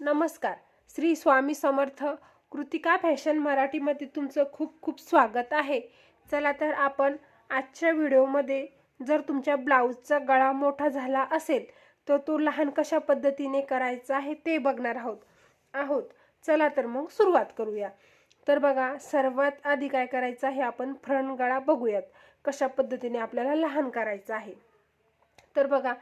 नमस्कार. श्री स्वामी समर्थ कृतिका फॅशन मराठीमध्ये तुमचं खूप खूप स्वागत आहे. चला तर आपण आजच्या व्हिडिओमध्ये जर तुमच्या ब्लाऊजचा गळा मोठा झाला असेल तर तो लहान कशा पद्धतीने करायचा आहे ते बघणार आहोत. आहोत. चला तर मग सुरुवात करूया. तर बघा सर्वात आधी काय करायचं आहे आपण? फ्रंट गळा बघूयात. कशा पद्धतीने आपल्याला लहान करायचं आहे. तर बघा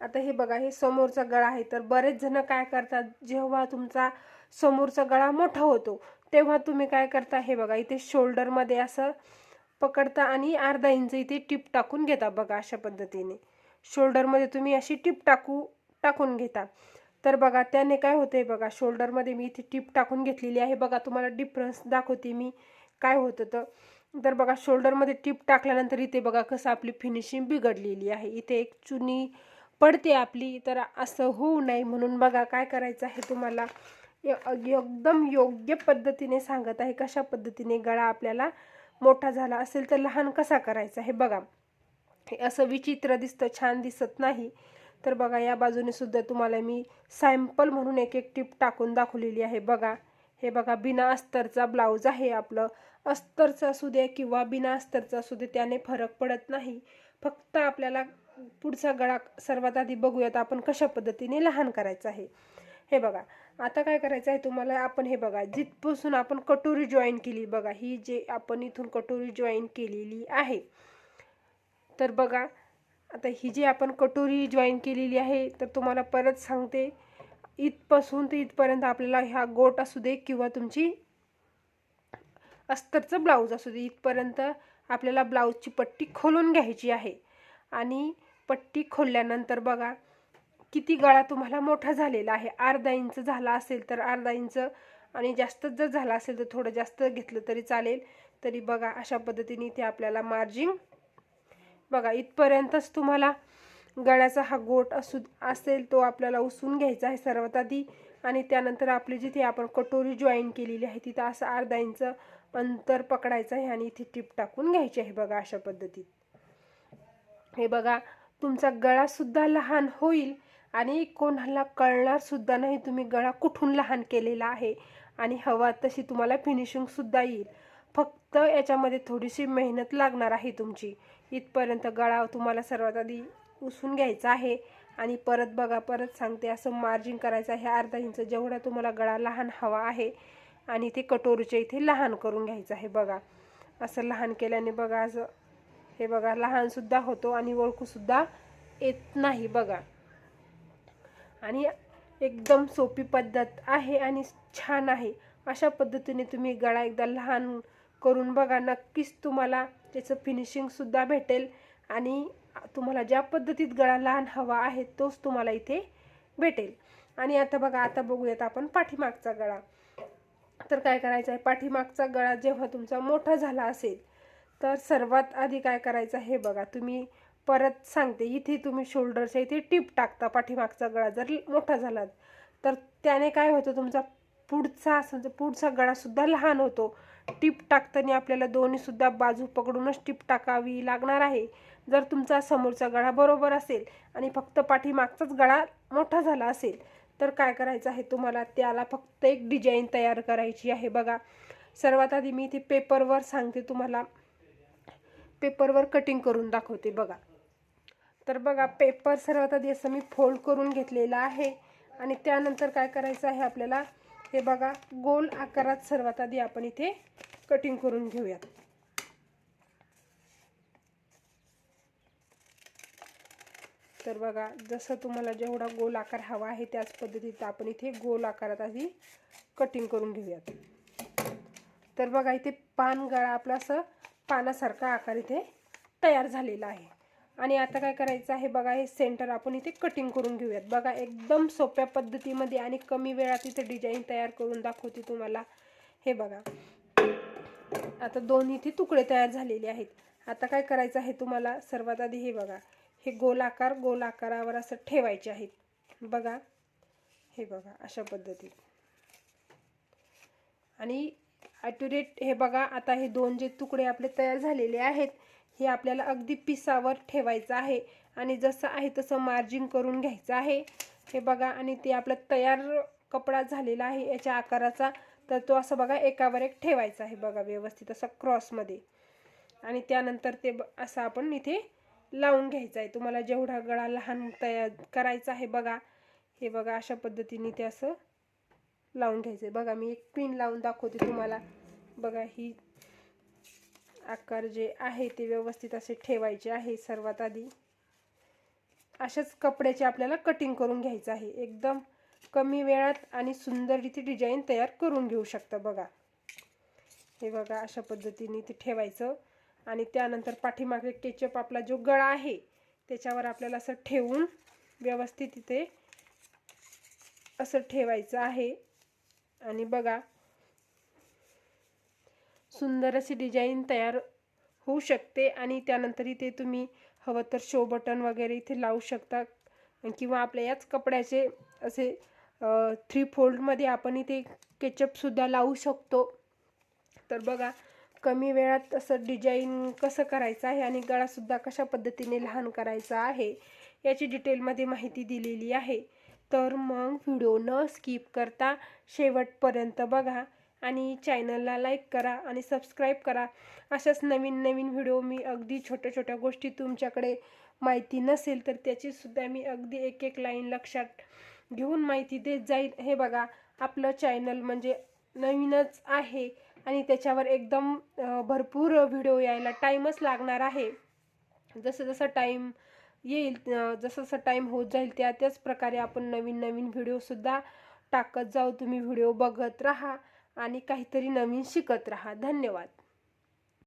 आता हे बघा हे समोरचा गळा आहे. तर बरेच जण काय करतात जेव्हा तुमचा समोरचा गळा मोठा होतो तेव्हा तुम्ही काय करता? हे बघा इथे शोल्डरमध्ये असं पकडता आणि अर्धा इंच इथे टिप टाकून घेता बघा अशा पद्धतीने. शोल्डरमध्ये तुम्ही अशी टिप टाकू टाकून घेता. तर बघा त्याने काय होतंय बघा शोल्डरमध्ये मी इथे टिप टाकून घेतलेली आहे. बघा तुम्हाला डिफरन्स दाखवते मी काय होतं तर. तर बघा शोल्डरमध्ये टिप टाकल्यानंतर इथे बघा कसं आपली फिनिशिंग बिघडलेली आहे. इथे एक चुनी पडते आपली तर असं होऊ नये म्हणून बघा काय करायचं आहे तुम्हाला. य- एकदम योग्य पद्धतीने सांगत आहे कशा पद्धतीने गळा आपल्याला मोठा झाला असेल तर लहान कसा करायचा हे बघा. हे असं विचित्र दिसतं छान दिसत नाही. तर बघा या बाजूने सुद्धा तुम्हाला मी सॅम्पल म्हणून एक एक टिप टाकून दाखवलेली आहे बघा. हे बघा बिना अस्तरचा ब्लाऊज आहे आपलं. अस्तरचा असू दे किंवा बिना अस्तरचा असू दे त्याने फरक पडत नाही. फक्त आपल्याला पुढचा गळा सर्वात आधी बघूयात आपण कशा पद्धतीने लहान करायचं आहे. हे बघा आता काय करायचं आहे तुम्हाला आपण हे बघा जिथपासून आपण कटोरी जॉईन केली बघा ही जे आपण इथून कटोरी जॉईन केलेली आहे. तर बघा आता ही जी आपण कटोरी जॉईन केलेली आहे तर तुम्हाला परत सांगते इथपासून ते इथपर्यंत आपल्याला ह्या गोट असू दे किंवा तुमची अस्तरचं ब्लाऊज असू दे इथपर्यंत आपल्याला ब्लाऊजची पट्टी खोलून घ्यायची आहे. आणि पट्टी खोलल्यानंतर बघा किती गळा तुम्हाला मोठा झालेला आहे. अर्धा इंच झाला असेल तर अर्धा इंच आणि जास्तच जर झाला असेल तर थोडं जास्त घेतलं तरी चालेल. तरी बघा अशा पद्धतीने इथे आपल्याला मार्जिंग बघा इथपर्यंतच तुम्हाला गळ्याचा हा गोट असू असेल तो आपल्याला उसून घ्यायचा आहे सर्वात आधी. आणि त्यानंतर आपली जिथे आपण कटोरी जॉईन केलेली आहे तिथं असं अर्धा इंच अंतर पकडायचं आहे आणि इथे टिप टाकून घ्यायची आहे बघा अशा पद्धतीत. हे बघा तुमचा गळासुद्धा लहान होईल आणि कोणाला कळणार सुद्धा नाही तुम्ही गळा कुठून लहान केलेला आहे. आणि हवा तशी तुम्हाला फिनिशिंगसुद्धा येईल. फक्त याच्यामध्ये थोडीशी मेहनत लागणार आहे तुमची. इथपर्यंत गळा तुम्हाला सर्वात आधी उसून घ्यायचा आहे. आणि परत बघा परत सांगते असं मार्जिन करायचं आहे. अर्धा इंच जेवढा तुम्हाला गळा लहान हवा आहे आणि ते कटोरीच्या इथे लहान करून घ्यायचं आहे बघा. असं लहान केल्याने बघा असं हे बघा लहानसुद्धा होतो आणि ओळखूसुद्धा येत नाही बघा. आणि एकदम सोपी पद्धत आहे आणि छान आहे. अशा पद्धतीने तुम्ही गळा एकदा लहान करून बघा नक्कीच तुम्हाला त्याचं फिनिशिंगसुद्धा भेटेल. आणि तुम्हाला ज्या पद्धतीत गळा लहान हवा आहे तोच तुम्हाला इथे भेटेल. आणि आता बघा आता बघूयात आपण पाठीमागचा गळा. तर काय करायचं आहे पाठीमागचा गळा जेव्हा तुमचा मोठा झाला असेल तर सर्वात आधी काय करायचं हे बघा तुम्ही परत सांगते. इथे तुम्ही शोल्डरच्या इथे टिप टाकता पाठीमागचा गळा जर मोठा झाला तर त्याने काय होतं तुमचा पुढचा समजा म्हणजे पुढचा गळासुद्धा लहान होतो. टिप टाकताना आपल्याला दोन्हीसुद्धा बाजू पकडूनच टिप टाकावी लागणार आहे. जर तुमचा समोरचा गळा बरोबर असेल आणि फक्त पाठीमागचाच गळा मोठा झाला असेल तर काय करायचं आहे तुम्हाला? त्याला फक्त एक डिझाईन तयार करायची आहे बघा. सर्वात आधी मी इथे पेपरवर सांगते तुम्हाला. पेपरवर कटिंग करून दाखवते बघा. तर बघा पेपर सर्वात आधी असं मी फोल्ड करून घेतलेला आहे. आणि त्यानंतर काय करायचं आहे आपल्याला? हे बघा गोल आकारात सर्वात आधी आपण इथे कटिंग करून घेऊयात. तर बघा जसं तुम्हाला जेवढा गोल आकार हवा आहे त्याच पद्धतीत आपण इथे गोल आकारात आधी कटिंग करून घेऊयात. तर बघा इथे पान गळा आपला असं पानासारखा आकार इथे तयार झालेला आहे. आणि आता काय करायचं आहे बघा हे सेंटर आपण इथे कटिंग करून घेऊयात. बघा एकदम सोप्या पद्धतीमध्ये आणि कमी वेळात इथे डिझाईन तयार करून दाखवते तुम्हाला. हे बघा. आता दोन इथे तुकडे तयार झालेले आहेत. आता काय करायचं आहे तुम्हाला? सर्वात आधी हे बघा. हे गोल आकार गोल आकारावर असं ठेवायचे आहेत. बघा. हे बघा अशा पद्धतीत. आणि ॲक्युरेट हे बघा आता हे दोन जे तुकडे आपले तयार झालेले आहेत हे आपल्याला अगदी पिसावर ठेवायचं आहे. आणि जसं आहे तसं मार्जिन करून घ्यायचं आहे. हे बघा आणि ते आपलं तयार कपडा झालेला आहे याच्या आकाराचा. तर तो असं बघा एकावर एक ठेवायचा आहे बघा व्यवस्थित असं क्रॉसमध्ये आणि त्यानंतर ते ब- असं आपण इथे लावून घ्यायचं आहे. तुम्हाला जेवढा गळा लहान तयार करायचा आहे बघा. हे बघा अशा पद्धतीने ते असं लावून घ्यायचं आहे बघा मी एक पिन लावून दाखवते तुम्हाला. बघा ही आकार जे आहे ते व्यवस्थित असे ठेवायचे आहे सर्वात आधी. अशाच कपड्याचे आपल्याला कटिंग करून घ्यायचं आहे. एकदम कमी वेळात आणि सुंदर इथे डिझाईन तयार करून घेऊ शकता बघा. हे बघा अशा पद्धतीने ते ठेवायचं. आणि त्यानंतर पाठीमागे केचप आपला जो गळा आहे त्याच्यावर आपल्याला असं ठेवून व्यवस्थित इथे असं ठेवायचं आहे. आणि बघा सुंदर अशी डिझाईन तयार होऊ शकते आणि त्यानंतर इथे तुम्ही हवं तर शो बटन वगैरे इथे लावू शकता. किंवा आपल्या याच कपड्याचे असे थ्री फोल्डमध्ये आपण इथे केचपसुद्धा लावू शकतो. तर बघा कमी वेळात असं डिझाईन कसं करायचं आहे आणि गळासुद्धा कशा पद्धतीने लहान करायचा आहे याची डिटेलमध्ये माहिती दिलेली आहे. तर मग व्हिडिओ न स्किप करता शेवटपर्यंत बघा आणि चॅनलला लाईक करा आणि सबस्क्राईब करा. अशाच नवीन नवीन व्हिडिओ मी अगदी छोट्या छोट्या गोष्टी तुमच्याकडे माहिती नसेल तर त्याचीसुद्धा मी अगदी एक एक लाईन लक्षात घेऊन माहिती देत जाईल हे बघा आपलं चॅनल म्हणजे नवीनच आहे आणि त्याच्यावर एकदम भरपूर व्हिडिओ यायला टाईमच लागणार आहे. जसं जसं टाईम येईल. जसं जसं टाईम होत जाईल त्या त्याच प्रकारे आपण नवीन नवीन व्हिडिओसुद्धा टाकत जाऊ. तुम्ही व्हिडिओ बघत राहा आणि काहीतरी नवीन शिकत राहा. धन्यवाद.